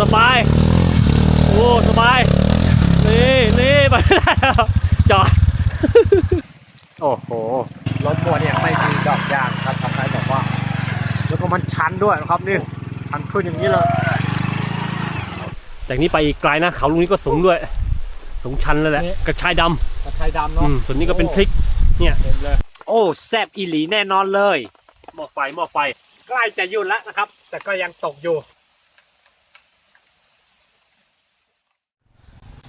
สบาย โอ้สบาย นี่นี่ไปไม่ได้แล้วจอด โอ้โห รถบัวเนี่ยไม่มีดอกยางครับทำให้แบบว่า แล้วก็มันชันด้วยนะครับนี่ชันขึ้นอย่างนี้เลยจากนี้ไปอีกไกลนะเขาลูกนี้ก็สูงด้วย สูงชันเลยแหละ กระชายดกระชายดำำเนาะอืมส่วนนี้ก็เป็นพริก เนี่ยเต็มเลยโอ้แซบอีหลีแน่นอนเลย หม้อไฟหม้อไฟ ใกล้จะหยุดแล้วนะครับ แต่ก็ยังตกอยู่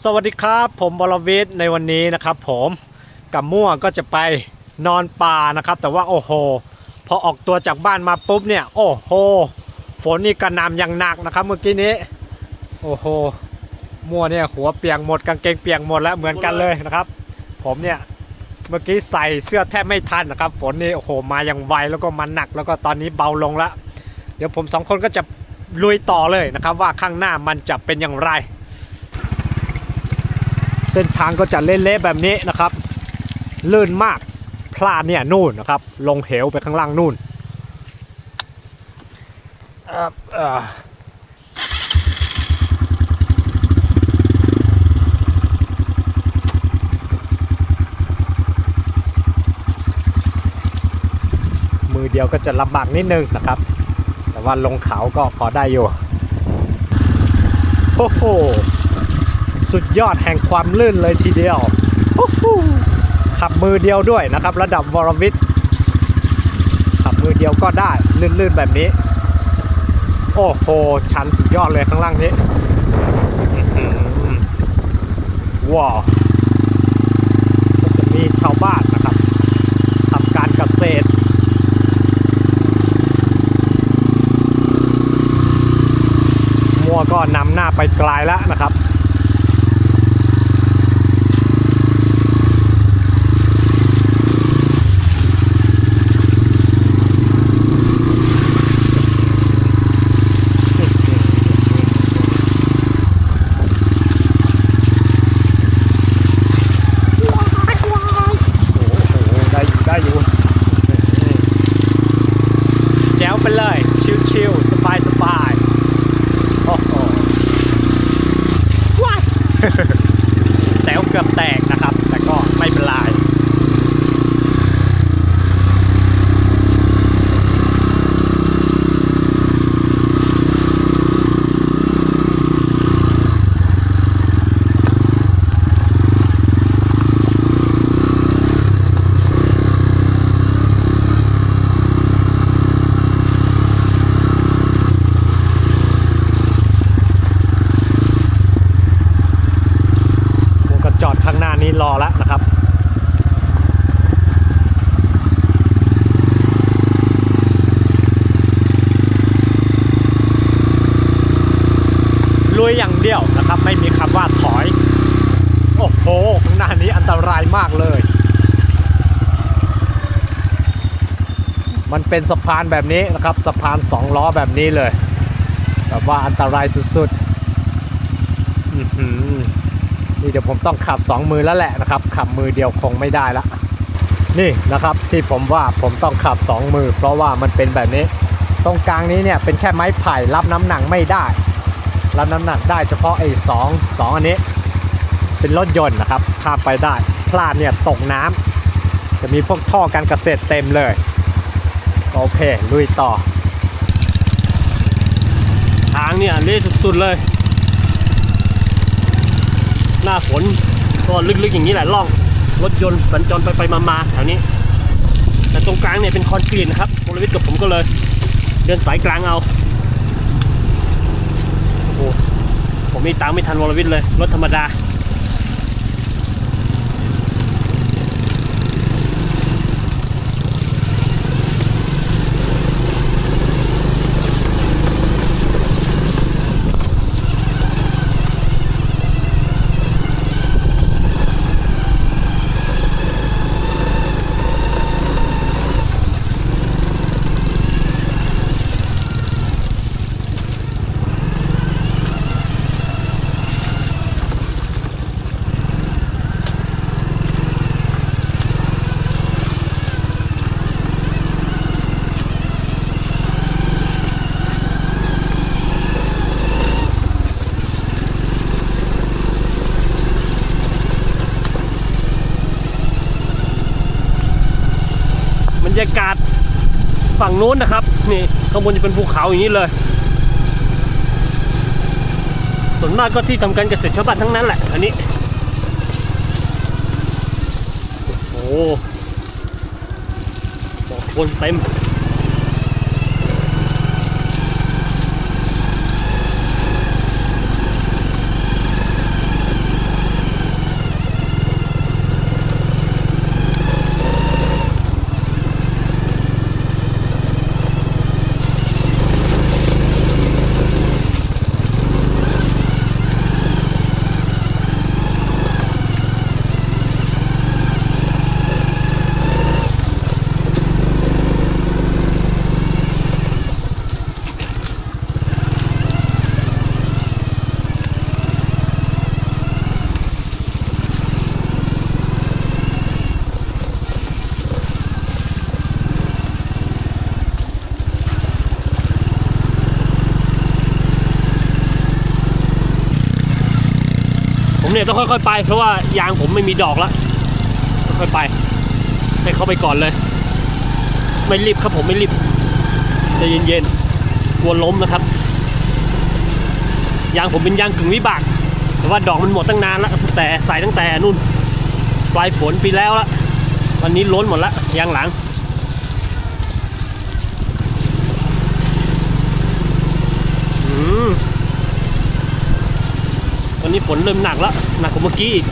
สวัสดีครับผมบรวิทย์ในวันนี้นะครับ ผมกับมั่วก็จะไปนอนป่านะครับ แต่ว่าโอ้โห พอออกตัวจากบ้านมาปุ๊บเนี่ย โอ้โห ฝนนี่กระหน่ำอย่างหนักนะครับ เมื่อกี้นี้ โอ้โหมั่วเนี่ยหัวเปียกหมดกางเกงเปียกหมดแล้วเหมือนกันเลยนะครับ ผมเนี่ยเมื่อกี้ใส่เสื้อแทบไม่ทันนะครับ ฝนนี่โอ้โหมาอย่างไวแล้วก็มันหนักแล้วก็ตอนนี้เบาลงแล้วเดี๋ยวผมสองคนก็จะลุยต่อเลยนะครับ ว่าข้างหน้ามันจะเป็นอย่างไร เส้นทางก็จะเละๆแบบนี้นะครับลื่นมากพลาดเนี่ยนู่นนะครับ ลงเหวไปข้างล่างนู่นมือเดียวก็จะลำบากนิดนึงนะครับ แต่ว่าลงเขาก็พอได้อยู่ โอ้โห สุดยอดแห่งความลื่นเลยทีเดียว ขับมือเดียวด้วยนะครับ ระดับวรวิทย์ขับมือเดียวก็ได้ลื่นๆแบบนี้ โอ้โห ชันสุดยอดเลยข้างล่างนี้ว้าวจะมีชาวบ้านนะครับทำการเกษตรมัวก็นำหน้าไปไกลแล้วนะครับ โอ้โหได้อยู่ได้อยู่แจ๋วไปเลย ชิวๆสบายสบายๆโอ้โหว้าย แต๋วเกือบแตกนะครับ แต่ก็ไม่เป็นไร ผมก็จอดข้างหน้านี้รอแล้วนะครับ ลุยอย่างเดียวนะครับ ไม่มีคำว่าถอย โอ้โห ข้างหน้านี้อันตรายมากเลย มัน เป็นสะพานแบบนี้นะครับสะพานสองล้อแบบนี้เลยแบบว่าอันตรายสุดๆอื้อหือนี่เดี๋ยวผมต้องขับสองมือแล้วแหละนะครับ ขับมือเดียวคงไม่ได้ละนี่นะครับที่ผมว่าผมต้องขับสองมือ เพราะว่ามันเป็นแบบนี้ ตรงกลางนี้เนี่ยเป็นแค่ไม้ไผ่รับน้ำหนักไม่ได้ รับน้ำหนักได้เฉพาะไอ้สองสองอันนี้ เป็นรถยนต์นะครับข้ามไปได้ พลาดเนี่ยตกน้ำจะมีพวกท่อการเกษตรเต็มเลย โอเคลุยต่อ ทางเนี่ยเละสุดๆเลย หน้าฝนก็ลึกๆอย่างนี้แหละล่อง รถยนต์สัญจรไปไปๆมาๆแถวนี้ แต่ตรงกลางเนี่ยเป็นคอนกรีตนะครับบริวิทกับผมก็เลย เดินสายกลางเอาโอ้ผมนี่ตามไม่ทันวรวิทย์เลย รถธรรมดา ฝั่งนู้นนะครับ นี่ข้างบนจะเป็นภูเขาอย่างนี้เลยส่วนมากก็ที่ทำการเกษตรชาวบ้านทั้งนั้นแหละ อันนี้ โอ้โหบอกคนเต็ม เนี่ยต้องค่อยๆไป เพราะว่ายางผมไม่มีดอกแล้วค่อยๆไป ให้เข้าไปก่อนเลย ไม่รีบครับผมไม่รีบใจะเย็นๆกลัวล้มนะครับ ยางผมเป็นยางกึ่งวิบากแต่ว่าดอกมันหมดตั้งนานแล้วแต่ใส่ตั้งแต่นู่นปลายฝนปีแล้วละวันนี้ล้นหมดละยางหลัง อืม ตอ นนี้ฝนเริ่มหนักแล้วหนักกว่าเมื่อกี้อีก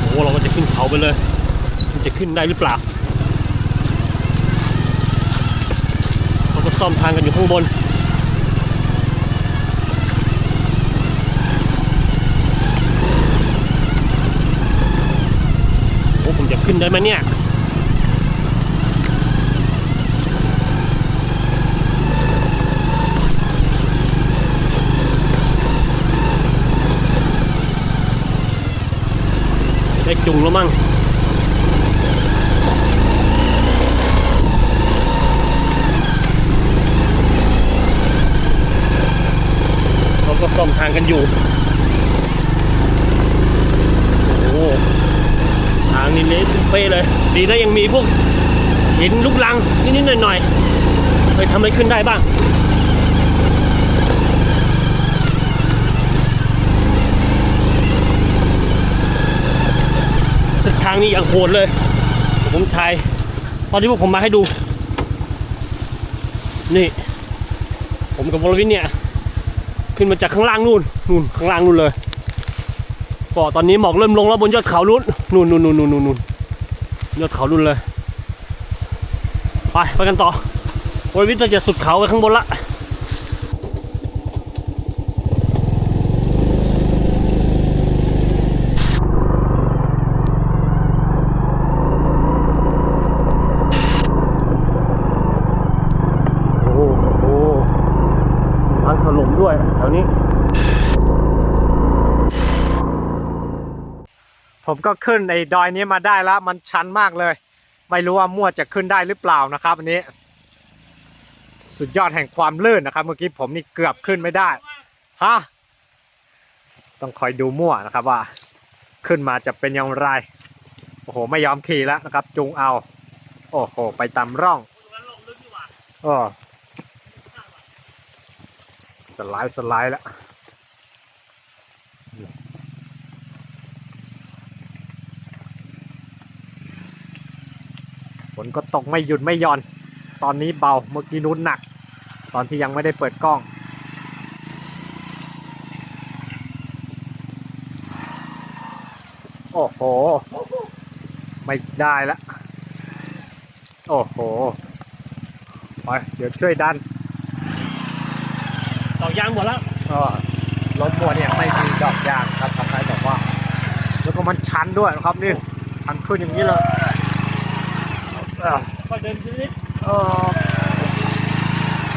โอ้เราก็จะขึ้นเขาไปเลย มันจะขึ้นได้หรือเปล่า เขาก็ ซ่อมทางกันอยู่ข้างบนโอ้ผมจะขึ้นได้ไหมเนี่ยได้จุงแล้วมั้ง เขาก็ ซ่อมทางกันอยู่ โอ้ทางนี้เละเป้เลย ดีนะยังมีพวกหินลูกลังนิดๆหน่อยๆไปทำอะไรขึ้นได้บ้างเส้นทางนี้อย่างโหดเลย ผมถ่ายตอนที่พวกผมมาให้ดู นี่ ผมกับวรวินเนี่ย ขึ้นมาจากข้างล่างนู่นนู่นข้างล่างนู่นเลยก็ตอนนี้หมอกเริ่มลงแล้วบนยอดเขานู่นนู่นนู่นนู่นนู่นนู่นยอดเขานู่นเลย ไปไปกันต่อวรวิทย์เราจะสุดเขาไปข้างบนละ โอ้โหทางถล่มด้วยแถวนี้ ผมก็ขึ้นไอ้ดอยนี้มาได้แล้ว มันชันมากเลย ไม่รู้ว่ามั่วจะขึ้นได้หรือเปล่านะครับอันนี้ สุดยอดแห่งความลื่นนะครับ เมื่อกี้ผมนี่เกือบขึ้นไม่ได้ฮะต้องคอยดูมั่วนะครับว่า ขึ้นมาจะเป็นอย่างไรโอ้โหไม่ยอมขี่แล้วนะครับจูงเอา โอ้โห ไปตามร่องโอ้สไลด์สไลด์แล้ว ฝนก็ตกไม่หยุดไม่หย่อน ตอนนี้เบาเมื่อกี้นู้นหนัก ตอนที่ยังไม่ได้เปิดกล้อง โอ้โห ไม่ได้ละ โอ้โหไปเดี๋ยวช่วยดันต่อยางหมดแล้วก็รถมัวเนี่ยไม่มีดอกยางครับทำให้แบบว่า แล้วก็มันชันด้วยนะครับนี่ชันขึ้นอย่างนี้เลยเอ่เดินไปนิดเออ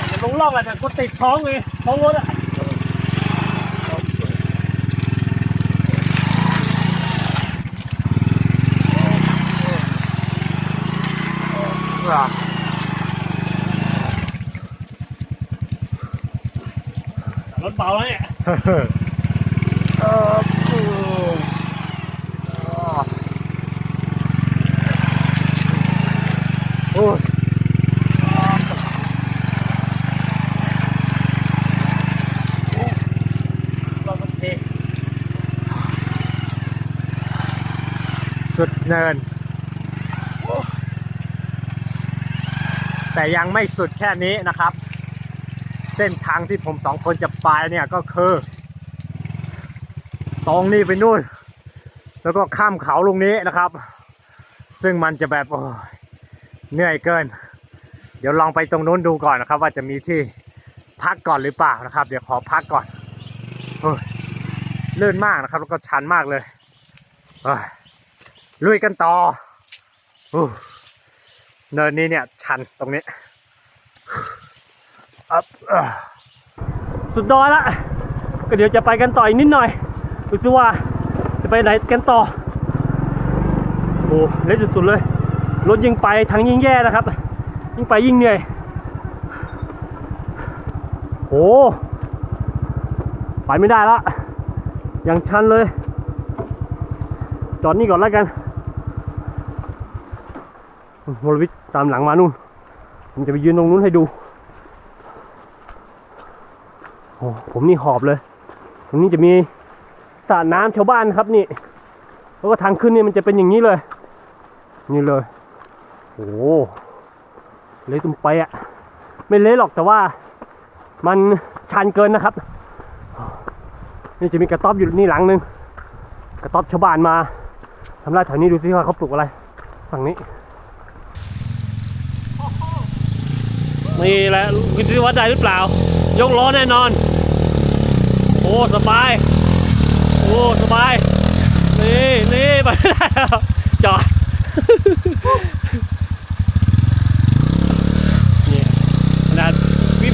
มันลงล่องอะแต่กูติดท้องไงท้องรถอะอ่าแต่รถเบาแล้วเนี่ย โอ้ยสุดเนิน แต่ยังไม่สุดแค่นี้นะครับ เส้นทางที่ผมสองคนจะไปเนี่ยก็คือ ตรงนี้ไปนู่น แล้วก็ข้ามเขาลงนี้นะครับ ซึ่งมันจะแบบโอ้ย เหนื่อยเกิน เดี๋ยวลองไปตรงนู้นดูก่อนนะครับ ว่าจะมีที่พักก่อนหรือเปล่านะครับ เดี๋ยวขอพักก่อนโอ้ยลื่นมากนะครับ แล้วก็ชันมากเลยลุยกันต่ออู้เนินนี้เนี่ย ชันตรงนี้อัพสุดดอยละก็เดี๋ยวจะไปกันต่ออีกนิดหน่อยดูสิว่าจะไปไหนกันต่อโอ้เละสุดๆเลย รถยิ่งไปทางยิ่งแย่นะครับ ยิ่งไปยิ่งเหนื่อยโอ้ไปไม่ได้ละอย่างชันเลย จอดนี่ก่อนแล้วกันวรวิทย์ตามหลังมานู่น ผมจะไปยืนตรงนู้นให้ดูโอ้ผมนี่หอบเลย ตรงนี้จะมีสระน้ำชาวบ้านครับนี่ แล้วก็ทางขึ้นนี่มันจะเป็นอย่างนี้เลย นี่เลย โอ้เละตุ้มไปอะไม่เละหรอกแต่ว่า มันชันเกินนะครับ นี่จะมีกระต๊อบอยู่นี่หลังนึง กระต๊อบชาวบ้านมาทำไรแถวนี้ดูสิว่าเขาปลูกอะไร ฝั่งนี้นี่แหละคิดว่าได้หรือเปล่า ยกล้อแน่นอน โอ้สบาย โอ้สบาย นี่นี่ไปไม่ได้แล้วจอด นี่ขนาด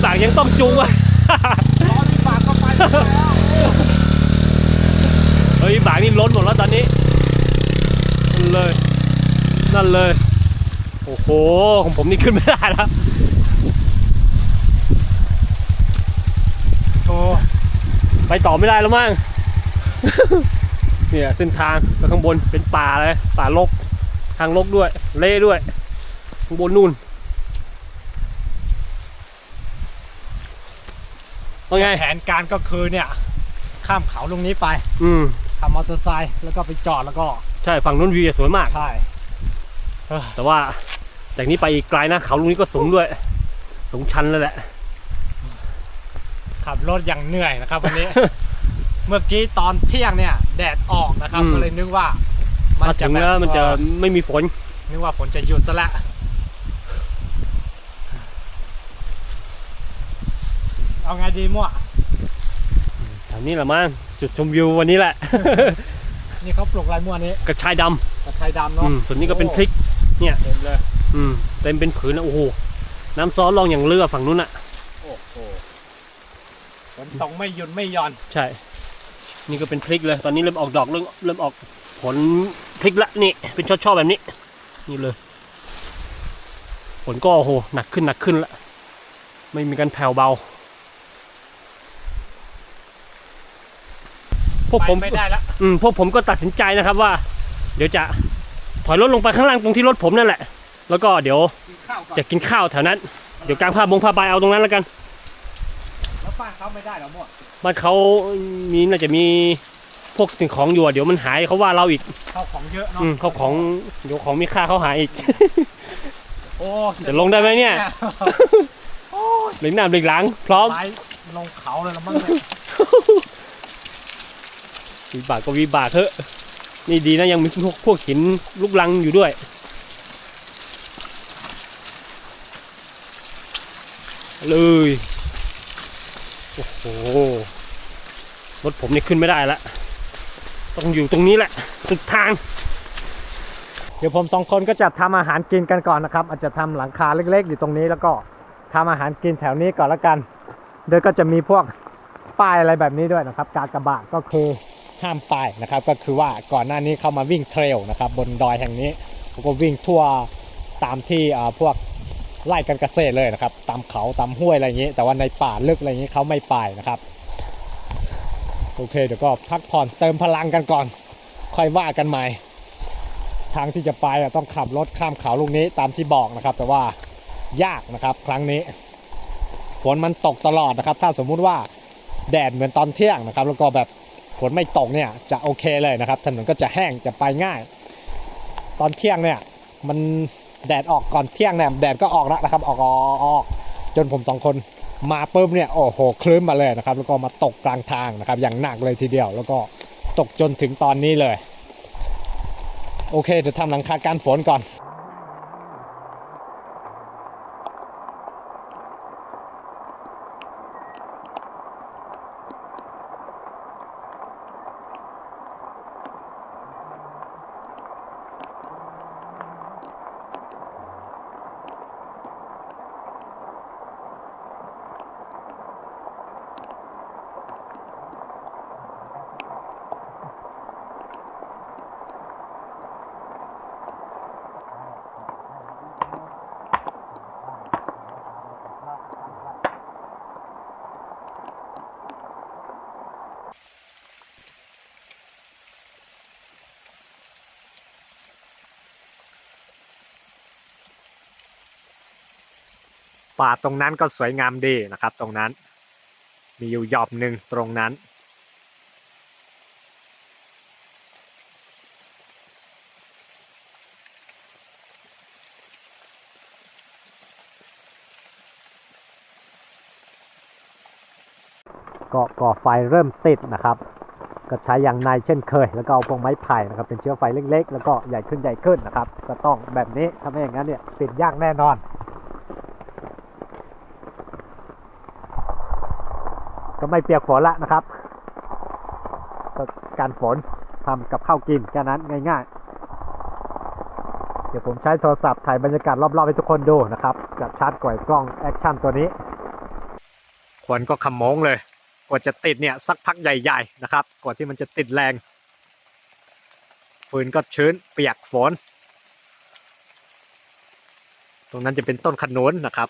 วิบากยังต้องจูงอะร้อนปากก็ไปแล้วเฮ้ยวิบากนี่ล้นหมดแล้วตอนนี้นั่นเลย นั่นเลย โอ้โห ของผมนี่ขึ้นไม่ได้แล้วโอ้ไปต่อไม่ได้แล้วมั้ง เนี่ยเส้นทางไปข้างบนเป็นป่าเลย ป่ารกทางรกด้วย เละด้วย ข้างบนนู่น ว่าไง แผนการก็คือเนี่ย ข้ามเขาลงนี้ไปอืมขับมอเตอร์ไซค์แล้วก็ไปจอดแล้วก็ใช่ฝั่งนู้นวิวจะสวยมาก ใช่แต่ว่าจากนี้ไปอีกไกลนะเขาลูกนี้ก็สูงด้วย สูงชันเลยแหละ ขับรถอย่างเหนื่อยนะครับวันนี้ เมื่อกี้ตอนเที่ยงเนี่ยแดดออกนะครับอืม ก็เลยนึกว่ามัมาถึงแบบแล้วมันจะเออไม่มีฝน นึกว่าฝนจะหยุดซะและ เอาไงดีมั่วแถวนี้แหละมั้งจุดชมวิววันนี้แหละ นี่เขาปลูกอะไรมั่วนี้กระชายดกระชายดำำเนาะอืมส่วนนี้ก็เป็นพริก เต็มเลยอืมเต็มเป็นผืนนะโอ้โห น้ำซอสลองอย่างเรือฝั่งนู้นอะโอ้โหฝนตกไม่หยุดไม่หย่อนใช่ นี่ก็เป็นพริกเลย ตอนนี้เริ่มออกดอกเริ่มเริ่มออกผลพริกละนี่ เป็นช่อๆแบบนี้ นี่เลย ผลก็โอ้โหหนักขึ้นหนักขึ้นละ ไม่มีการแผ่วเบา พวกไปผมไม่ได้ละอืมพวกผมก็ตัดสินใจนะครับว่า เดี๋ยวจะถอยรถลงไปข้างล่างตรงที่รถผมนั่นแหละ แล้วก็เดี๋ยวกินข้าวก่อนจะกินข้าวแถวนั้น เดี๋ยวกลางผ้าบงผ้าใบเอาตรงนั้นแล้วกันแล้วป้านเขาไม่ได้เหรอมั่วบ้านเขามีน่าจะมีพวกสิ่งของอยู่อะเดี๋ยวมันหายเขาว่าเราอีกข้าวของเยอะเนาะอืมเขาของเดี๋ยวของมีค่าเขาหายอีก โอ้จะลงได้ไหมเนี่ยโอ้เหล็กหน้าเหล็กหลัง พร้อมไล่ลงเขาเลยละมั้งเนี่ย วิบากก็วิบากเถอะ นี่ดีนะยังมีพวกพวกหินลูกลังอยู่ด้วย เลย โอ้โห รถผมนี่ขึ้นไม่ได้ละ ต้องอยู่ตรงนี้แหละ สุดทาง เดี๋ยวผมสองคนก็จะทำอาหารกินกันก่อนนะครับ อาจจะทำหลังคาเล็กๆ อยู่ตรงนี้แล้วก็ทำอาหารกินแถวนี้ก่อนละกันโดยก็จะมีพวกป้ายอะไรแบบนี้ด้วยนะครับ กากระบาทก็คือ ห้ามไปนะครับ ก็คือว่าก่อนหน้านี้เข้ามาวิ่งเทรลนะครับบนดอยแห่งนี้เขาก็วิ่งทั่วตามที่พวกไร่กันเกษตรเลยนะครับ ตามเขาตามห้วยอะไรอย่างนี้ แต่ว่าในป่าลึกอะไรอย่างนี้เขาไม่ไปนะครับ โอเคเดี๋ยวก็พักผ่อนเติมพลังกันก่อน ค่อยว่ากันใหม่ ทางที่จะไปต้องขับรถข้ามเขาลูกนี้ตามที่บอกนะครับ แต่ว่ายากนะครับ ครั้งนี้ฝนมันตกตลอดนะครับ ถ้าสมมุติว่าแดดเหมือนตอนเที่ยงนะครับ แล้วก็แบบ ฝนไม่ตกเนี่ยจะโอเคเลยนะครับ ถนนก็จะแห้งจะไปง่าย ตอนเที่ยงเนี่ยมันแดดออกก่อนเที่ยงเนี่ยแดดก็ออกแล้วนะครับออกออกออกจนผมสองคนมาปุ๊บเนี่ยโอ้โหคลื้มมาเลยนะครับ แล้วก็มาตกกลางทางนะครับ อย่างหนักเลยทีเดียว แล้วก็ตกจนถึงตอนนี้เลย โอเคจะทำหลังคาการฝนก่อน ป่าตรงนั้นก็สวยงามดีนะครับ ตรงนั้น มีอยู่หยอบหนึ่งตรงนั้น ก็ก่อไฟเริ่มติดนะครับ ก็ใช้อย่างในเช่นเคย แล้วก็เอาพวกไม้ไผ่นะครับ เป็นเชื้อไฟเล็กๆ แล้วก็ใหญ่ขึ้นใหญ่ขึ้นนะครับ ก็ต้องแบบนี้ถ้าไม่อย่างนั้นเนี่ยติดยากแน่นอน ไม่เปียกฝนละนะครับการฝนทำกับข้าวกินแค่นั้นง่ายๆ เดี๋ยวผมใช้โทรศัพท์ถ่ายบรรยากาศรอบๆให้ทุกคนดูนะครับจะชาร์จกว่ากล้องแอคชั่นตัวนี้ควันก็ขมงเลยกว่าจะติดเนี่ยสักพักใหญ่ ๆ นะครับกว่าที่มันจะติดแรงฟืนก็ชื้นเปียกฝน ตรงนั้นจะเป็นต้นขนุนนะครับ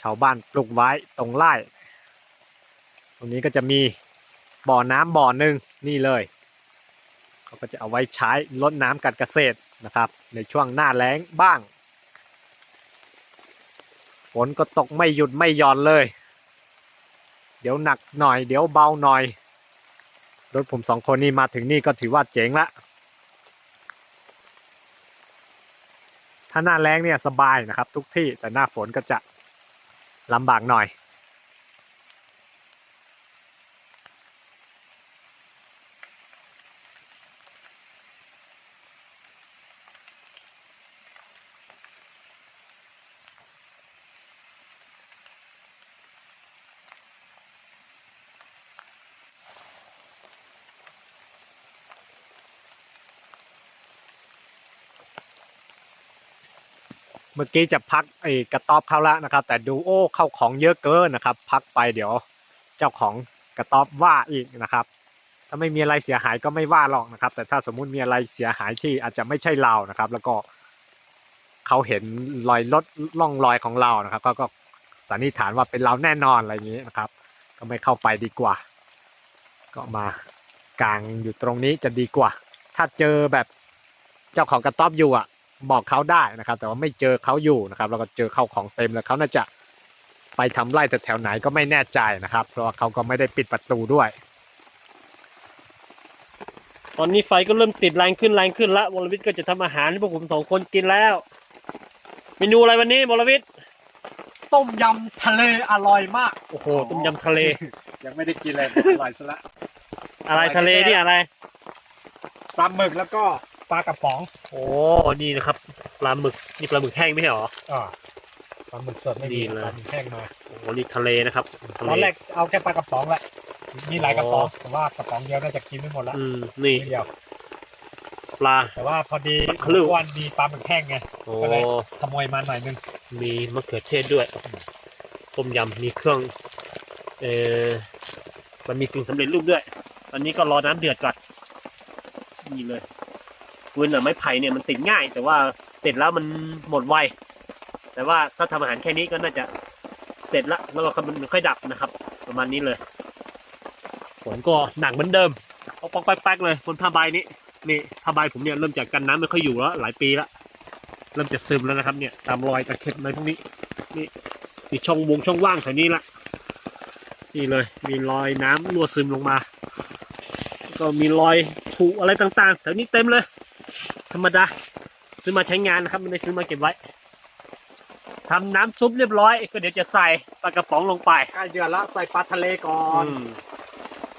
ชาวบ้านปลูกไว้ตรงไร่ รงนี้ก็จะมีบ่อน้ำบ่อหนึ่งนี่เลยเขาก็จะเอาไว้ใช้ลดน้ำการเกษตรนะครับ ในช่วงหน้าแล้งบ้างฝนก็ตกไม่หยุดไม่หย่อนเลย เดี๋ยวหนักหน่อย เดี๋ยวเบาหน่อยรถผมสองคนนี้มาถึงนี่ก็ถือว่าเจ๋งละถ้าหน้าแล้งเนี่ยสบายนะครับ ทุกที่แต่หน้าฝนก็จะลำบากหน่อย เมื่อกี้จะพักไอ้กระต๊อบเข้าแล้วนะครับ แต่ดูโอ้เข้าของเยอะเกินนะครับ พักไปเดี๋ยวเจ้าของกระต๊อบว่าอีกนะครับ ถ้าไม่มีอะไรเสียหายก็ไม่ว่าหรอกนะครับ แต่ถ้าสมมุติมีอะไรเสียหายที่อาจจะไม่ใช่เรานะครับ แล้วก็เขาเห็นรอยรถล่องรอยของเรานะครับเขาก็สันนิษฐานว่าเป็นเราแน่นอนอะไรอย่างนี้นะครับ ก็ไม่เข้าไปดีกว่า ก็มากางอยู่ตรงนี้จะดีกว่า ถ้าเจอแบบเจ้าของกระต๊อบอยู่อะ บอกเขาได้นะครับ แต่ว่าไม่เจอเขาอยู่นะครับ แล้วก็เจอเข้าของเต็มแล้วเขาน่าจะไปทำไร่แต่แถวไหนก็ไม่แน่ใจนะครับ เพราะว่าเขาก็ไม่ได้ปิดประตูด้วย ตอนนี้ไฟก็เริ่มติดแรงขึ้นแรงขึ้นละวรวิทย์ก็จะทำอาหารให้พวกผมสองคนกินแล้วเมนูอะไรวันนี้วรวิทย์ต้มยำทะเลอร่อยมากโอ้โหต้มยำทะเล ยังไม่ได้กินเลยอร่อยซะละอะไรทะเลนี่อะไรปลาหมึกแล้วก็ป ลากระป๋องโอ้นี่นะครับปลาหมึกนี่ปลาหมึกแห้งไม่ใช่เหรออ่าปลาหมึกสดไม่ดีดีเลยปลาหมึกแห้งมาโอ้นี่ทะเลนะครับทะตอนเลแรกเอาแค่ปลากระป๋องแหละมีหลายกระป๋องอ๋อแต่ว่ากระป๋องเดียวน่าจะกินไม่หมดละอืมนี่เดียวปลาแต่ว่าพอดีปลาคลื่นวันมีปลาหมึกแห้งไงโอ้ก็เลยขโมยมาหน่อยนึงมีมะเขือเทศด้วยต้มยำมีเครื่อง เออมันมีกึ่งสำเร็จรูปด้วยตอนนี้ก็รอน้ำเดือดก่อนนี่เลย ฟืนอะไม้ไผ่เนี่ยมันติดง่าย แต่ว่าติดแล้วมันหมดไวแต่ว่าถ้าทำอาหารแค่นี้ก็น่าจะเสร็จละแล้วก็มันค่อยดับนะครับ ประมาณนี้เลยฝนก็หนักเหมือนเดิมเอาปอกแป๊กเลยบนผ้าใบนี้นี่ผ้าใบผมเนี่ยเริ่มจากกันน้ำไม่ค่อยอยู่แล้วหลายปีละเริ่มจะซึมแล้วนะครับ เนี่ยตามรอยตะเข็บอะไรพวกนี้ นี่มีช่องวงช่องว่างแถวนี้ละนี่เลย มีรอยน้ำรั่วซึมลงมา ก็มีรอยผุอะไรต่างๆแถวนี้เต็มเลย ธรรมดา ซื้อมาใช้งานนะครับ ไม่ได้ซื้อมาเก็บไว้ทำน้ำซุปเรียบร้อย ก็เดี๋ยวจะใส่ปลากระป๋องลงไปใกล้เดือนละใส่ปลาทะเลก่อนอืม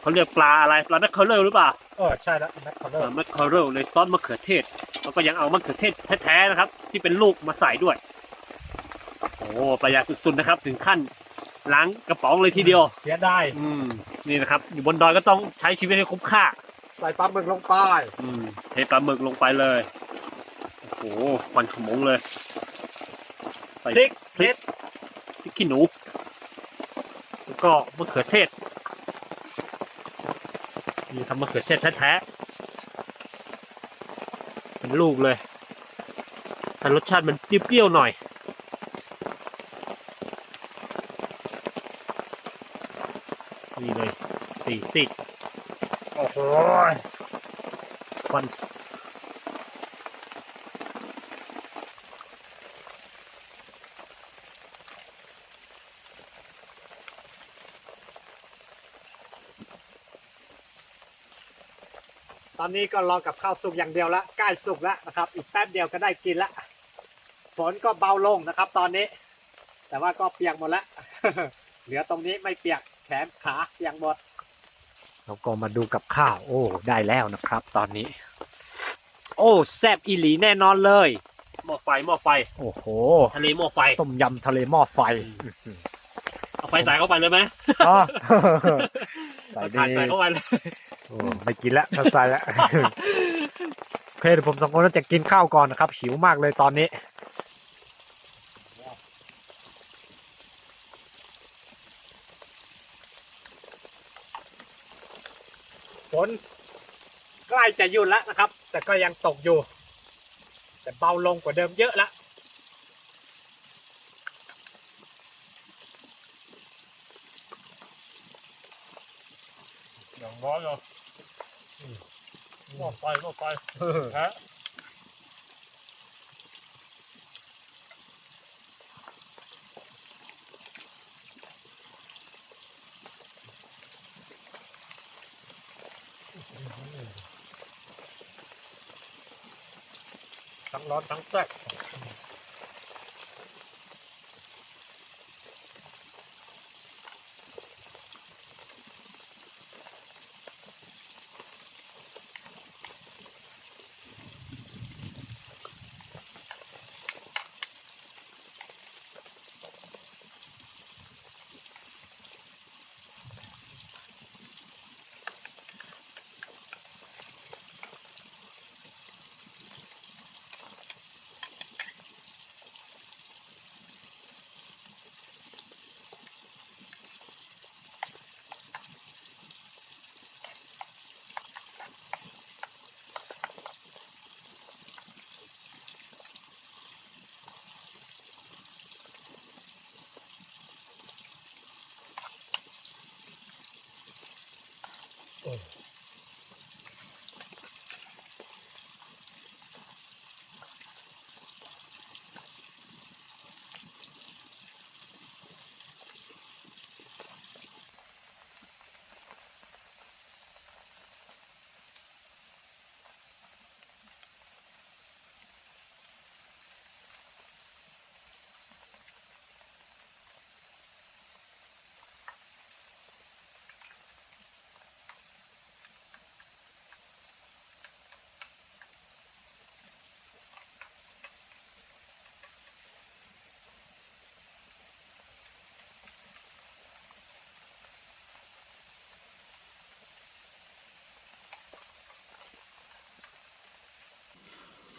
เขาเรียกปลาอะไรปลาแมคเคอเรลหรือเปล่าเออใช่แล้วแมคคาปเดอลาร์แมคเคอเรลในซอสมะเขือเทศแล้วก็ยังเอามะเขือเทศแท้ๆนะครับ ที่เป็นลูกมาใส่ด้วยโอ้ประหยัดสุดๆนะครับ ถึงขั้นล้างกระป๋องเลยทีเดียว เสียดายอืมนี่นะครับ อยู่บนดอยก็ต้องใช้ชีวิตให้คุ้มค่า ใส่ปลาหมึกลงไปอืมเทปลาหมึกลงไปเลย โอ้โหควันขโมงเลย ใส่พริกพริกพริกขี้หนู แล้วก็มะเขือเทศนี่ทำมะเขือเทศแท้ๆเป็นลูกเลย แต่รสชาติมันเปรี้ยวๆหน่อยนี่เลยสี่สิบ โอ้โหควันตอนนี้ก็รอกับข้าวสุกอย่างเดียวละใกล้สุกแล้วนะครับ อีกแป๊บเดียวก็ได้กินละฝนก็เบาลงนะครับ ตอนนี้ แต่ว่าก็เปียกหมดละเหลือตรงนี้ไม่เปียกแขนขาเปียกหมด เราก็มาดูกับข้าว โอ้ได้แล้วนะครับ ตอนนี้ โอ้แซบอีหลีแน่นอนเลย หม้อไฟหม้อไฟ โอ้โห ทะเลหม้อไฟ ต้มยำทะเลหม้อไฟเอาไฟใส่เข้าไปเลยไหมอ๋อใส่เอาดีถ่านใส่เข้าไปเลยโอ้ไม่กินแล้วถ้าใส่แล้วโอเคเดี๋ยวผมสองคนจะกินข้าวก่อนนะครับ หิวมากเลยตอนนี้ นใกล้จะหยุดแล้วนะครับ แต่ก็ยังตกอยู่ แต่เบาลงกว่าเดิมเยอะละอย่างร้อนเลยหม้อไฟหม้อไฟฮะ ร้อนทั้งแซ่บ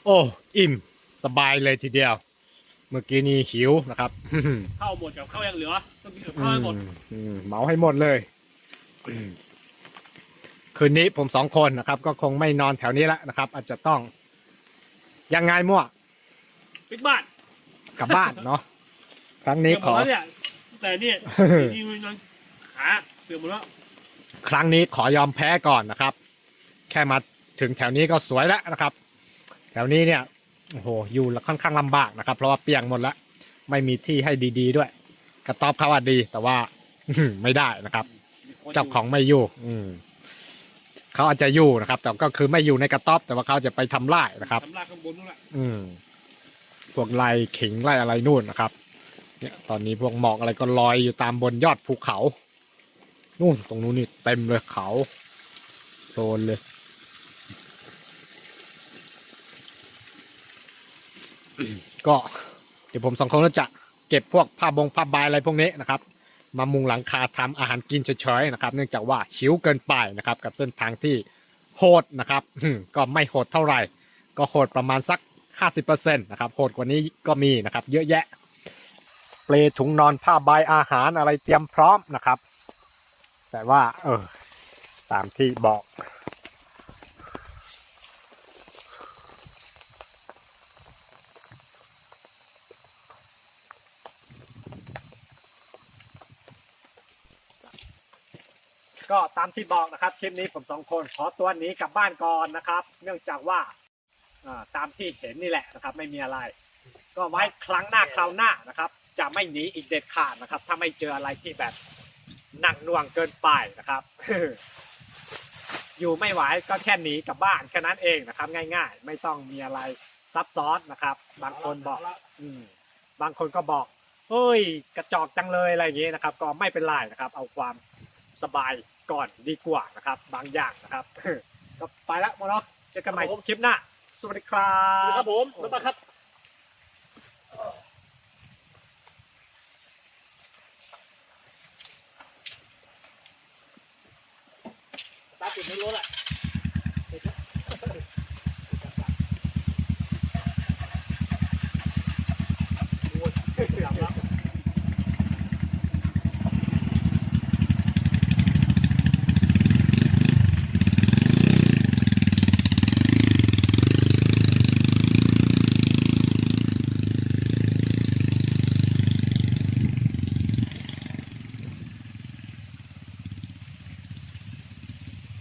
โอ้อิ่มสบายเลยทีเดียว เมื่อกี้นี้หิวนะครับข้าวหมดกับข้าวยังเหลือต้องกินกับข้าวให้หมดอือืมเหมาให้หมดเลยอืมคืนนี้ผมสองคนนะครับ ก็คงไม่นอนแถวนี้แล้วนะครับ อาจจะต้อง ยังไงมั่วปิดบ้านกลับบ้านเนาะครั้งนี้เปลี่ยขหมอดแล้วเนี่ยแต่เนี่ยจริงๆมันขาเปลี่ยนหมดแล้วครั้งนี้ขอยอมแพ้ก่อนนะครับ แค่มาถึงแถวนี้ก็สวยแล้วนะครับแถวนี้เนี่ยโอ้โหอยู่ค่อนข้างลำบากนะครับ เพราะว่าเปียกหมดแล้ว ไม่มีที่ให้ดี ๆ ด้วย กระต๊อบเขาว่าดี แต่ว่าไม่ได้นะครับ เจ้าของไม่อยู่ อืมเขาอาจจะอยู่นะครับ แต่ก็คือไม่อยู่ในกระต๊อบ แต่ว่าเขาจะไปทำไร่นะครับทำลากข้างบนนู่นแหละอืมพวกไร่ขิงไร่อะไรนู่นนะครับ เนี่ย ตอนนี้พวกหมอกอะไรก็ลอยอยู่ตามบนยอดภูเขา นู่นตรงนู้นนี่เต็มเลยเขาโซนเลย ก็เดี๋ยวผมสองคนจะเก็บพวกผ้าบงผ้าใบอะไรพวกนี้นะครับ มามุงหลังคาทำอาหารกินเฉยๆนะครับ เนื่องจากว่าหิวเกินไปนะครับ กับเส้นทางที่โหดนะครับก็ไม่โหดเท่าไหร่ ก็โหดประมาณสัก 50%นะครับโหดกว่านี้ก็มีนะครับ เยอะแยะ เปลถุงนอนผ้าใบอาหารอะไรเตรียมพร้อมนะครับ แต่ว่า เออ ตามที่บอก ก็ตามที่บอกนะครับคลิปนี้ผมสองคนขอตัวหนีกลับบ้านก่อนนะครับ เนื่องจากว่าอ่าตามที่เห็นนี่แหละนะครับ ไม่มีอะไร ก็ไว้ครั้งหน้าคราวหน้านะครับ จะไม่หนีอีกเด็ดขาดนะครับ ถ้าไม่เจออะไรที่แบบหนักหน่วงเกินไปนะครับ อยู่ไม่ไหวก็แค่หนีกลับบ้านแค่นั้นเองนะครับ ง่าย ๆ ไม่ต้องมีอะไรซับซ้อนนะครับ บางคนบอก อืม บางคนก็บอกเฮ้ย กระจอกจังเลยอะไรอย่างนี้นะครับ ก็ไม่เป็นไรนะครับ เอาความ สบายก่อนดีกว่านะครับ บางอย่างนะครับก็ไปแล้วมอเนาะเจอกันใหม่คลิปหน้าสวัสดีครับสวัสดีครับผมบ๊ายบายครับตาติดไม่รู้แหละ